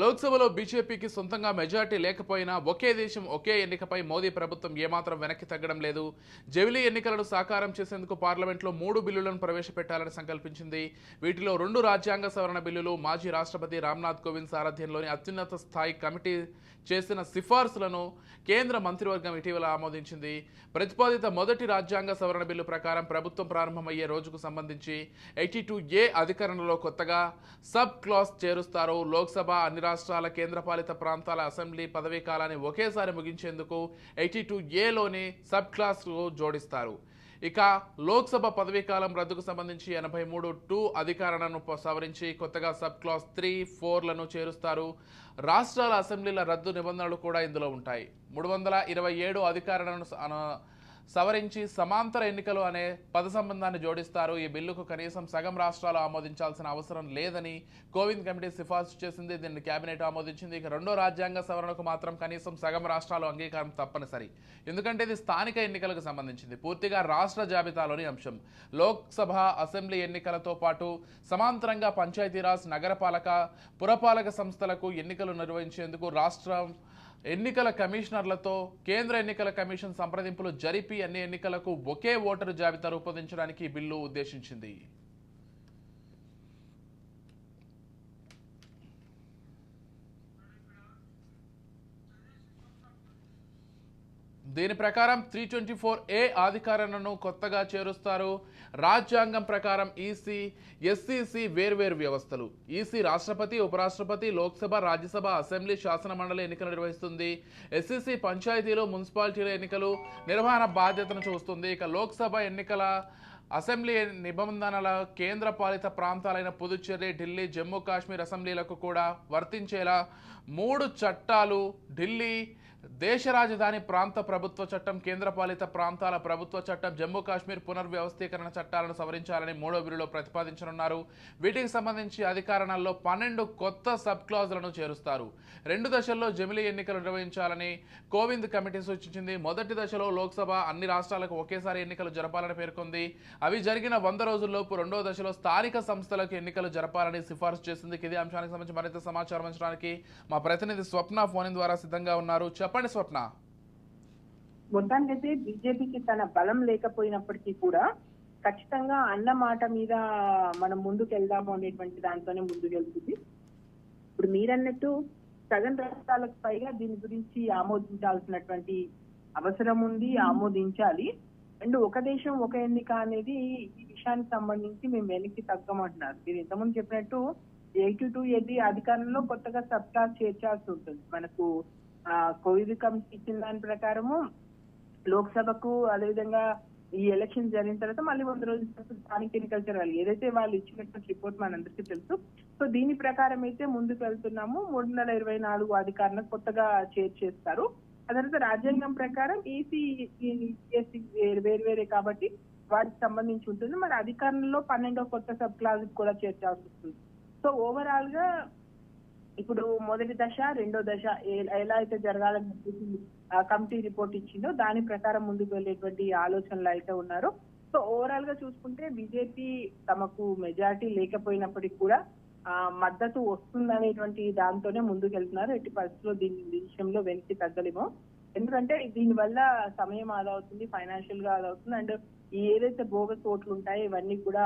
లోక్సభలో బీజేపీకి సొంతంగా మెజార్టీ లేకపోయినా ఒకే దేశం ఒకే ఎన్నికపై మోదీ ప్రభుత్వం ఏమాత్రం వెనక్కి తగ్గడం లేదు. జమిలీ ఎన్నికలను సాకారం చేసేందుకు పార్లమెంట్లో మూడు బిల్లులను ప్రవేశపెట్టాలని సంకల్పించింది. వీటిలో రెండు రాజ్యాంగ సవరణ బిల్లులు మాజీ రాష్ట్రపతి రామ్నాథ్ కోవింద్ సారథ్యంలోని అత్యున్నత స్థాయి కమిటీ చేసిన సిఫార్సులను కేంద్ర మంత్రివర్గం ఇటీవల ఆమోదించింది. ప్రతిపాదిత మొదటి రాజ్యాంగ సవరణ బిల్లు ప్రకారం ప్రభుత్వం ప్రారంభమయ్యే రోజుకు సంబంధించి ఎయిటీ టూ ఏ అధికరణలో కొత్తగా సబ్ క్లాస్ చేరుస్తారు. లోక్సభ అన్ని రాష్ట్రాల కేంద్రపాలిత ప్రాంతాల అసెంబ్లీ పదవీ కాలాన్ని ఒకేసారి ముగించేందుకు ఎయిటీ టూ ఏలోని సబ్ క్లాస్కు జోడిస్తారు. ఇక లోక్సభ పదవీ కాలం రద్దుకు సంబంధించి ఎనభై మూడు టూ అధికారాలను సవరించి కొత్తగా సబ్ క్లాస్ త్రీ ఫోర్లను చేరుస్తారు. రాష్ట్రాల అసెంబ్లీల రద్దు నిబంధనలు కూడా ఇందులో ఉంటాయి. మూడు వందల ఇరవై ఏడు అధికారాలను సవరించి సమాంతర ఎన్నికలు అనే పద సంబంధాన్ని జోడిస్తారు. ఈ బిల్లుకు కనీసం సగం రాష్ట్రాలు ఆమోదించాల్సిన అవసరం లేదని కోవింద్ కమిటీ సిఫార్సు చేసింది. దీన్ని కేబినెట్ ఆమోదించింది. ఇక రెండో రాజ్యాంగ సవరణకు మాత్రం కనీసం సగం రాష్ట్రాలు అంగీకారం తప్పనిసరి. ఎందుకంటే ఇది స్థానిక ఎన్నికలకు సంబంధించింది. పూర్తిగా రాష్ట్ర జాబితాలోని అంశం. లోక్సభ అసెంబ్లీ ఎన్నికలతో పాటు సమాంతరంగా పంచాయతీరాజ్ నగరపాలక పురపాలక సంస్థలకు ఎన్నికలు నిర్వహించేందుకు రాష్ట్రం ఎన్నికల కమిషనర్లతో కేంద్ర ఎన్నికల కమిషన్ సంప్రదింపులు జరిపి అన్ని ఎన్నికలకు ఒకే ఓటరు జాబితా రూపొందించడానికి ఈ బిల్లు ఉద్దేశించింది. దీని ప్రకారం త్రీ ట్వంటీ ఫోర్ ఏ అధికారణను కొత్తగా చేరుస్తారు. రాజ్యాంగం ప్రకారం ఈసీ ఎస్సీసీ వేర్వేరు వ్యవస్థలు. ఈసీ రాష్ట్రపతి ఉపరాష్ట్రపతి లోక్సభ రాజ్యసభ అసెంబ్లీ శాసన మండలి ఎన్నికలు నిర్వహిస్తుంది. ఎస్సీసీ పంచాయతీలు మున్సిపాలిటీల ఎన్నికలు నిర్వహణ బాధ్యతను చూస్తుంది. ఇక లోక్సభ ఎన్నికల అసెంబ్లీ నిబంధనల కేంద్ర పాలిత ప్రాంతాలైన పుదుచ్చేరి ఢిల్లీ జమ్మూ కాశ్మీర్ అసెంబ్లీలకు కూడా వర్తించేలా మూడు చట్టాలు ఢిల్లీ దేశ రాజధాని ప్రాంత ప్రభుత్వ చట్టం కేంద్రపాలిత ప్రాంతాల ప్రభుత్వ చట్టం జమ్మూ కాశ్మీర్ పునర్వ్యవస్థీకరణ చట్టాలను సవరించాలని మూడో బిల్లులో ప్రతిపాదించనున్నారు. వీటికి సంబంధించి అధికారణల్లో పన్నెండు కొత్త సబ్ క్లాజులను చేరుస్తారు. రెండు దశల్లో జమిలీ ఎన్నికలు నిర్వహించాలని కోవింద్ కమిటీ సూచించింది. మొదటి దశలో లోక్సభ అన్ని రాష్ట్రాలకు ఒకేసారి ఎన్నికలు జరపాలని పేర్కొంది. అవి జరిగిన వంద రోజుల్లోపు రెండో దశలో స్థానిక సంస్థలకు ఎన్నికలు జరపాలని సిఫార్సు చేసింది. ఇదే అంశానికి సంబంధించి మరింత సమాచారం అంచడానికి మా ప్రతినిధి స్వప్న ఫోన్ ద్వారా సిద్ధంగా ఉన్నారు. చెప్పండి స్వప్న. మొత్తానికైతే బీజేపీకి తన బలం లేకపోయినప్పటికీ కూడా ఖచ్చితంగా అన్న మాట మీద మనం ముందుకు వెళ్దాము అనేటువంటి దాంతోనే ముందుకు వెళ్తుంది ఇప్పుడు మీరన్నట్టు సగం రాష్ట్రాలకు పైగా దీని గురించి ఆమోదించాల్సినటువంటి అవసరం ఉంది ఆమోదించాలి. అండ్ ఒక దేశం ఒక ఎన్నిక అనేది ఈ విషయానికి సంబంధించి మేము వెనక్కి తగ్గమంటున్నారు. మీరు ఇంతకుముందు చెప్పినట్టు ఎయిటీ టూ ఎయిటీ అధికారంలో కొత్తగా సబ్ క్లాస్ చేర్చాల్సి ఉంటుంది. మనకు కోవిడ్ కమిటీ ఇచ్చిన దాని ప్రకారము లోక్సభకు అదేవిధంగా ఈ ఎలక్షన్ జరిగిన తర్వాత మళ్ళీ వంద రోజుల తర్వాత స్థానిక ఎన్నికలు జరగాలి. ఏదైతే వాళ్ళు ఇచ్చినటువంటి రిపోర్ట్ మనందరికీ తెలుసు. సో దీని ప్రకారం అయితే ముందుకు వెళ్తున్నాము. మూడు వందల ఇరవై నాలుగు అధికారులను కొత్తగా చేర్చేస్తారు. ఆ తర్వాత రాజ్యాంగం ప్రకారం ఈసీ ఈఎస్సీ వేరు వేరే కాబట్టి వాటికి సంబంధించి ఉంటుంది. మరి అధికారంలో పన్నెండో కొత్త సబ్ క్లాస్ కూడా చేర్చాల్సి వస్తుంది. సో ఓవరాల్గా ఇప్పుడు మొదటి దశ రెండో దశ ఎలా అయితే జరగాలని చెప్పేసి కమిటీ రిపోర్ట్ ఇచ్చిందో దాని ప్రకారం ముందుకు వెళ్ళేటువంటి ఆలోచనలు అయితే ఉన్నారో. సో ఓవరాల్గా చూసుకుంటే బీజేపీ తమకు మెజారిటీ లేకపోయినప్పటికీ కూడా ఆ మద్దతు వస్తుందనేటువంటి దాంతోనే ముందుకు వెళ్తున్నారు ఎట్టి పరిస్థితుల్లో దీని విషయంలో వెనక్కి తగ్గలేమో. ఎందుకంటే దీని వల్ల సమయం ఆదా అవుతుంది ఫైనాన్షియల్గా ఆదా అవుతుంది. అండ్ ఏదైతే బోగస్ ఓట్లు ఉంటాయో ఇవన్నీ కూడా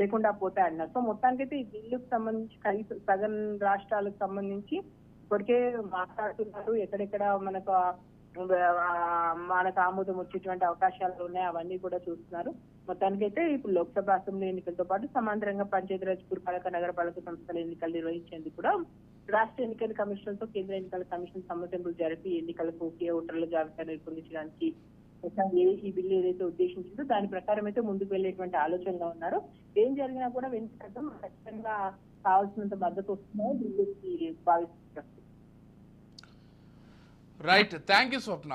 లేకుండా పోతాయి అన్నారు. సో మొత్తానికైతే ఈ బిల్లుకు సంబంధించి కనీసం సగం రాష్ట్రాలకు సంబంధించి ఇప్పటికే మాట్లాడుతున్నారు. ఎక్కడెక్కడ మనకు మనకు ఆమోదం వచ్చేటువంటి అవకాశాలు ఉన్నాయి అవన్నీ కూడా చూస్తున్నారు. మొత్తానికైతే ఇప్పుడు లోక్సభ అసెంబ్లీ ఎన్నికలతో పాటు సమాంతరంగా పంచాయతీరాజ్ పురపాలక నగరపాలక సంస్థల ఎన్నికలు నిర్వహించేందుకు కూడా రాష్ట్ర ఎన్నికల కమిషన్తో కేంద్ర ఎన్నికల కమిషన్ సమస్యలు జరిపి ఎన్నికలకు ఒకే ఓటర్ల జాబితా రూపొందించడానికి ఈ బిల్లు ఏదైతే ఉద్దేశించిందో దాని ప్రకారం అయితే ముందుకు వెళ్ళేటువంటి ఆలోచనలో ఉన్నారు. ఏం జరిగినా కూడా వెంటనే ఖచ్చితంగా కావాల్సినంత మద్దతు వస్తుందో బిల్లుకి భావిస్తున్నారు. Right thank you Swapna